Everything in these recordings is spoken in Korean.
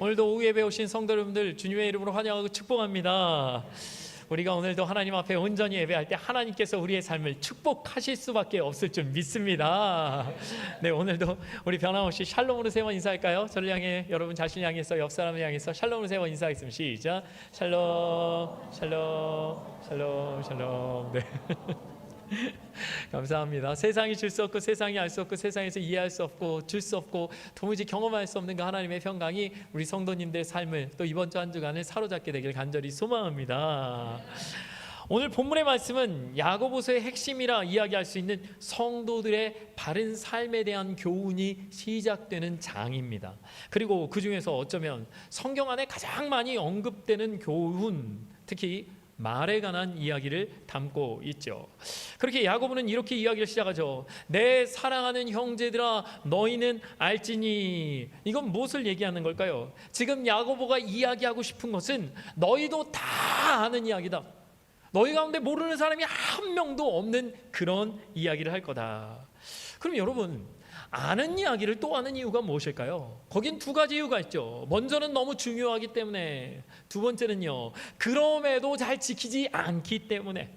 오늘도 오후 예배 오신 성도 여러분들 주님의 이름으로 환영하고 축복합니다. 우리가 오늘도 하나님 앞에 온전히 예배할 때 하나님께서 우리의 삶을 축복하실 수밖에 없을 줄 믿습니다. 네, 오늘도 우리 변함없이 샬롬으로 세워 인사할까요? 저를 향해 여러분 자신을 향해서 옆 사람을 향해서 샬롬으로 세워 인사하겠습니다. 시작. 샬롬, 샬롬, 샬롬, 샬롬. 네. 감사합니다. 세상이 줄 수 없고 세상이 알 수 없고 세상에서 이해할 수 없고 줄 수 없고 도무지 경험할 수 없는 그 하나님의 평강이 우리 성도님들의 삶을 또 이번 주 한 주간을 사로잡게 되길 간절히 소망합니다. 오늘 본문의 말씀은 야고보서의 핵심이라 이야기할 수 있는 성도들의 바른 삶에 대한 교훈이 시작되는 장입니다. 그리고 그 중에서 어쩌면 성경 안에 가장 많이 언급되는 교훈, 특히 말에 관한 이야기를 담고 있죠. 그렇게 야고보는 이렇게 이야기를 시작하죠. 내 사랑하는 형제들아 너희는 알지니 이건 무엇을 얘기하는 걸까요? 지금 야고보가 이야기하고 싶은 것은 너희도 다 아는 이야기다. 너희 가운데 모르는 사람이 한 명도 없는 그런 이야기를 할 거다. 그럼 여러분 아는 이야기를 또 아는 이유가 무엇일까요? 거긴 두 가지 이유가 있죠. 먼저는 너무 중요하기 때문에, 두 번째는요. 그럼에도 잘 지키지 않기 때문에.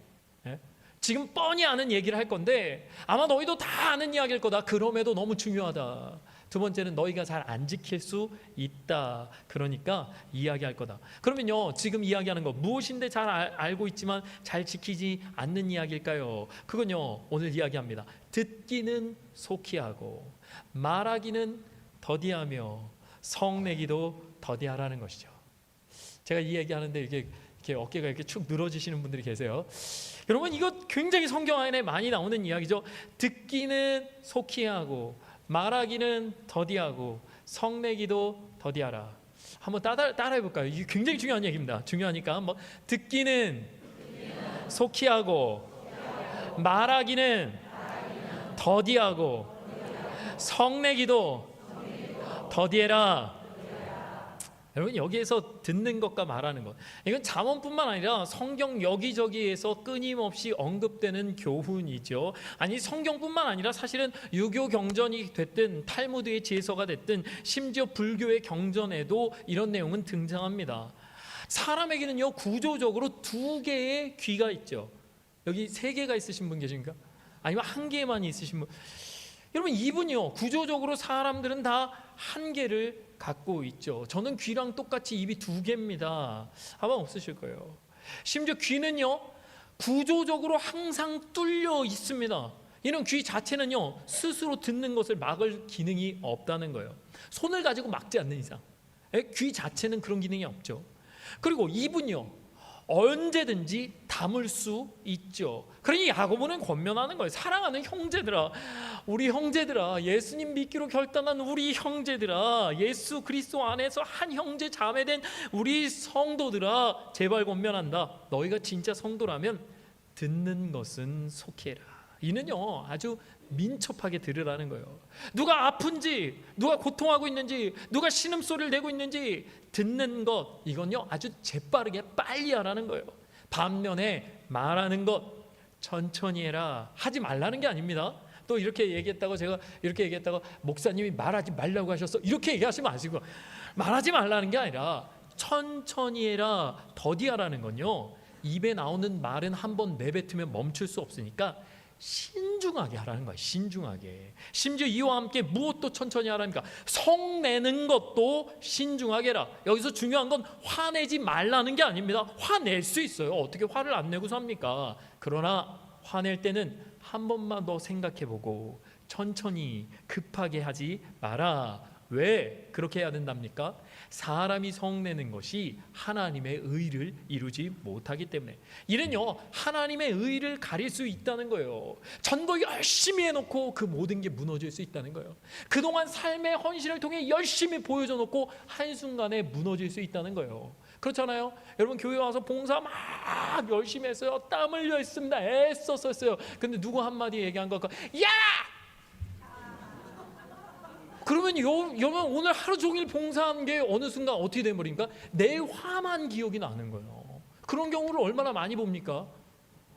예? 지금 뻔히 아는 얘기를 할 건데 아마 너희도 다 아는 이야기일 거다. 그럼에도 너무 중요하다. 두 번째는 너희가 잘 안 지킬 수 있다. 그러니까 이야기할 거다. 그러면요, 지금 이야기하는 거 무엇인데 잘 알, 알고 있지만 잘 지키지 않는 이야기일까요? 그건요, 오늘 이야기합니다. 듣기는 속히 하고 말하기는 더디하며 성내기도 더디하라는 것이죠. 제가 이 얘기하는데 이게 이렇게 어깨가 이렇게 축 늘어지시는 분들이 계세요. 여러분 이거 굉장히 성경 안에 많이 나오는 이야기죠. 듣기는 속히 하고 말하기는 더디하고 성내기도 더디하라. 한번 따라 따라 해 볼까요? 이게 굉장히 중요한 얘기입니다. 중요하니까 한번 듣기는 속히 하고 말하기는 더디하고 성내기도 더디해라. 여러분 여기에서 듣는 것과 말하는 것 이건 잠언뿐만 아니라 성경 여기저기에서 끊임없이 언급되는 교훈이죠. 아니 성경뿐만 아니라 사실은 유교 경전이 됐든 탈무드의 지혜서가 됐든 심지어 불교의 경전에도 이런 내용은 등장합니다. 사람에게는요 구조적으로 두 개의 귀가 있죠. 여기 세 개가 있으신 분 계신가? 아니면 한 개만 있으신 분? 여러분 이분이요 구조적으로 사람들은 다 한 개를 갖고 있죠. 저는 귀랑 똑같이 입이 두 개입니다. 아마 없으실 거예요. 심지어 귀는요 구조적으로 항상 뚫려 있습니다. 이런 귀 자체는요 스스로 듣는 것을 막을 기능이 없다는 거예요. 손을 가지고 막지 않는 이상 예, 귀 자체는 그런 기능이 없죠. 그리고 입은요 언제든지 담을 수 있죠. 그러니 야고보는 권면하는 거예요. 사랑하는 형제들아, 우리 형제들아, 예수님 믿기로 결단한 우리 형제들아, 예수 그리스도 안에서 한 형제 자매된 우리 성도들아, 제발 권면한다. 너희가 진짜 성도라면 듣는 것은 속해라. 이는요 아주 민첩하게 들으라는 거예요. 누가 아픈지, 누가 고통하고 있는지, 누가 신음소리를 내고 있는지 듣는 것 이건요 아주 재빠르게 빨리 하라는 거예요. 반면에 말하는 것 천천히 해라 하지 말라는 게 아닙니다. 또 이렇게 얘기했다고 제가 이렇게 얘기했다고 목사님이 말하지 말라고 하셨어 이렇게 얘기하시면 마시고 말하지 말라는 게 아니라 천천히 해라 더디하라는 건요 입에 나오는 말은 한 번 내뱉으면 멈출 수 없으니까 신중하게 하라는 거야. 신중하게. 심지어 이와 함께 무엇도 천천히 하라니까 성내는 것도 신중하게 해라. 여기서 중요한 건 화내지 말라는 게 아닙니다. 화낼 수 있어요. 어떻게 화를 안 내고 삽니까? 그러나 화낼 때는 한 번만 더 생각해 보고 천천히 급하게 하지 마라. 왜 그렇게 해야 된답니까? 사람이 성내는 것이 하나님의 의를 이루지 못하기 때문에. 이는요 하나님의 의를 가릴 수 있다는 거예요. 전도 열심히 해놓고 그 모든 게 무너질 수 있다는 거예요. 그동안 삶의 헌신을 통해 열심히 보여줘 놓고 한순간에 무너질 수 있다는 거예요. 그렇잖아요. 여러분 교회 와서 봉사 막 열심히 했어요. 땀 흘려 했습니다. 애써서 했어요. 근데 누구 한마디 얘기한 거 야! 그러면 요, 여러분 오늘 하루 종일 봉사한 게 어느 순간 어떻게 돼버린가? 내 화만 기억이 나는 거예요. 그런 경우를 얼마나 많이 봅니까?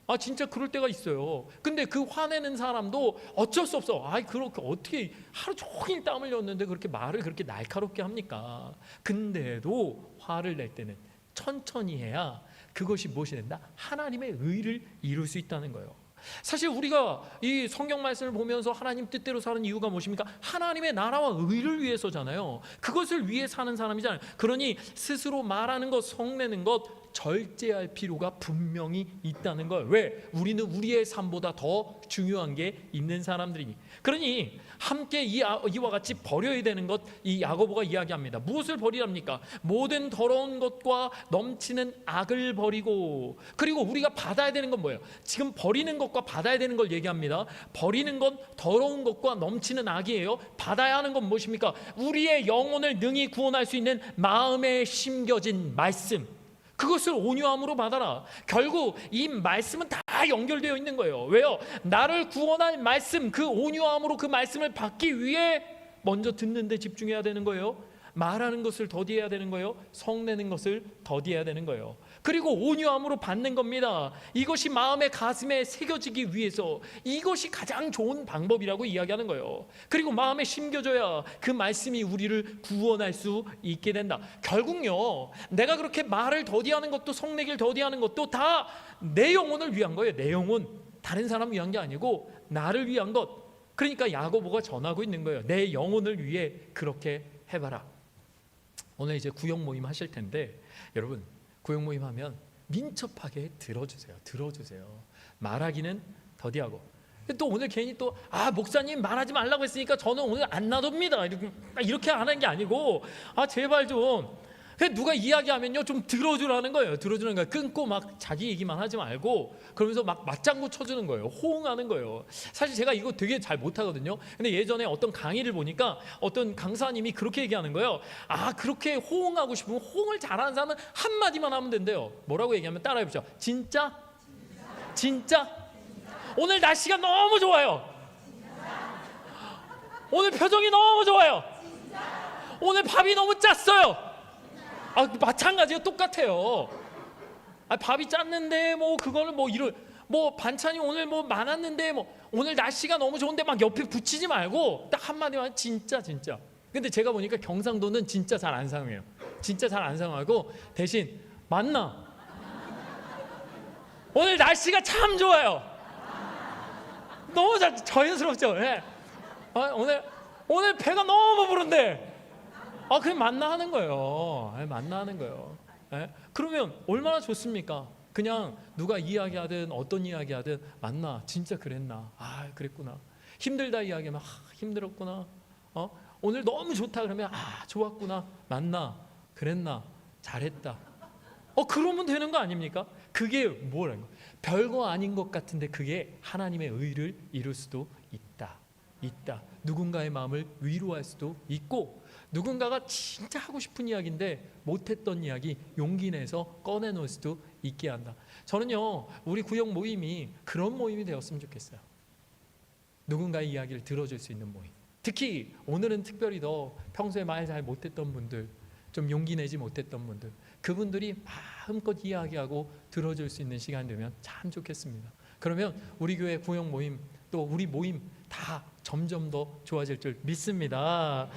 아 진짜 그럴 때가 있어요. 근데 그 화내는 사람도 어쩔 수 없어. 아이 그렇게 어떻게 하루 종일 땀 흘렸는데 그렇게 말을 그렇게 날카롭게 합니까? 근데도 화를 낼 때는 천천히 해야 그것이 무엇이 된다? 하나님의 의를 이룰 수 있다는 거예요. 사실 우리가 이 성경 말씀을 보면서 하나님 뜻대로 사는 이유가 무엇입니까? 하나님의 나라와 의를 위해서잖아요. 그것을 위해 사는 사람이잖아요. 그러니 스스로 말하는 것, 성내는 것 절제할 필요가 분명히 있다는 거예요. 왜? 우리는 우리의 삶보다 더 중요한 게 있는 사람들이니. 그러니 함께 이, 아- 이와 같이 버려야 되는 것 이 야고보가 이야기합니다. 무엇을 버리랍니까? 모든 더러운 것과 넘치는 악을 버리고 그리고 우리가 받아야 되는 건 뭐예요? 지금 버리는 것과 받아야 되는 걸 얘기합니다. 버리는 건 더러운 것과 넘치는 악이에요. 받아야 하는 건 무엇입니까? 우리의 영혼을 능히 구원할 수 있는 마음에 심겨진 말씀. 그것을 온유함으로 받아라. 결국 이 말씀은 다 연결되어 있는 거예요. 왜요? 나를 구원할 말씀, 그 온유함으로 그 말씀을 받기 위해 먼저 듣는 데 집중해야 되는 거예요. 말하는 것을 더디해야 되는 거예요. 성내는 것을 더디해야 되는 거예요. 그리고 온유함으로 받는 겁니다. 이것이 마음의 가슴에 새겨지기 위해서 이것이 가장 좋은 방법이라고 이야기하는 거예요. 그리고 마음에 심겨져야 그 말씀이 우리를 구원할 수 있게 된다. 결국요, 내가 그렇게 말을 더디하는 것도 성내기를 더디하는 것도 다 내 영혼을 위한 거예요. 내 영혼. 다른 사람 위한 게 아니고 나를 위한 것. 그러니까 야고보가 전하고 있는 거예요. 내 영혼을 위해 그렇게 해봐라. 오늘 이제 구역 모임 하실 텐데 여러분 구역 모임 하면 민첩하게 들어주세요. 들어주세요. 말하기는 더디하고 또 오늘 괜히 또 아 목사님 말하지 말라고 했으니까 저는 오늘 안 놔둡니다. 이렇게 이렇게 안 하는 게 아니고 아 제발 좀 누가 이야기하면요 좀 들어주라는 거예요. 들어주는 거예요. 끊고 막 자기 얘기만 하지 말고 그러면서 막 맞장구 쳐주는 거예요. 호응하는 거예요. 사실 제가 이거 되게 잘 못하거든요. 근데 예전에 어떤 강의를 보니까 어떤 강사님이 그렇게 얘기하는 거예요. 아 그렇게 호응하고 싶으면 호응을 잘하는 사람은 한 마디만 하면 된대요. 뭐라고 얘기하면 따라해보죠. 진짜? 진짜? 오늘 날씨가 너무 좋아요. 오늘 표정이 너무 좋아요. 오늘 밥이 너무 짰어요. 아 마찬가지예요. 똑같아요. 아 밥이 짰는데 뭐 그거를 뭐 이를 뭐 반찬이 오늘 뭐 많았는데 뭐 오늘 날씨가 너무 좋은데 막 옆에 붙이지 말고 딱 한마디만 진짜 진짜. 근데 제가 보니까 경상도는 진짜 잘안 상해요. 진짜 잘안 상하고 대신 맞나? 오늘 날씨가 참 좋아요. 너무 자, 자연스럽죠. 예. 아, 오늘 오늘 배가 너무 부른데 아 그냥 만나 하는 거예요. 예, 만나 하는 거예요. 예? 그러면 얼마나 좋습니까? 그냥 누가 이야기하든 어떤 이야기하든 만나 진짜 그랬나? 아 그랬구나. 힘들다 이야기하면 아, 힘들었구나. 어 오늘 너무 좋다 그러면 아 좋았구나. 만나 그랬나? 잘했다. 어 그러면 되는 거 아닙니까? 그게 뭐라는 거? 별거 아닌 것 같은데 그게 하나님의 의를 이룰 수도 있다. 있다. 누군가의 마음을 위로할 수도 있고 누군가가 진짜 하고 싶은 이야기인데 못했던 이야기 용기 내서 꺼내놓을 수도 있게 한다. 저는요 우리 구역 모임이 그런 모임이 되었으면 좋겠어요. 누군가의 이야기를 들어줄 수 있는 모임. 특히 오늘은 특별히 더 평소에 말 잘 못했던 분들, 좀 용기 내지 못했던 분들, 그분들이 마음껏 이야기하고 들어줄 수 있는 시간 되면 참 좋겠습니다. 그러면 우리 교회 구역 모임 또 우리 모임 다 점점 더 좋아질 줄 믿습니다.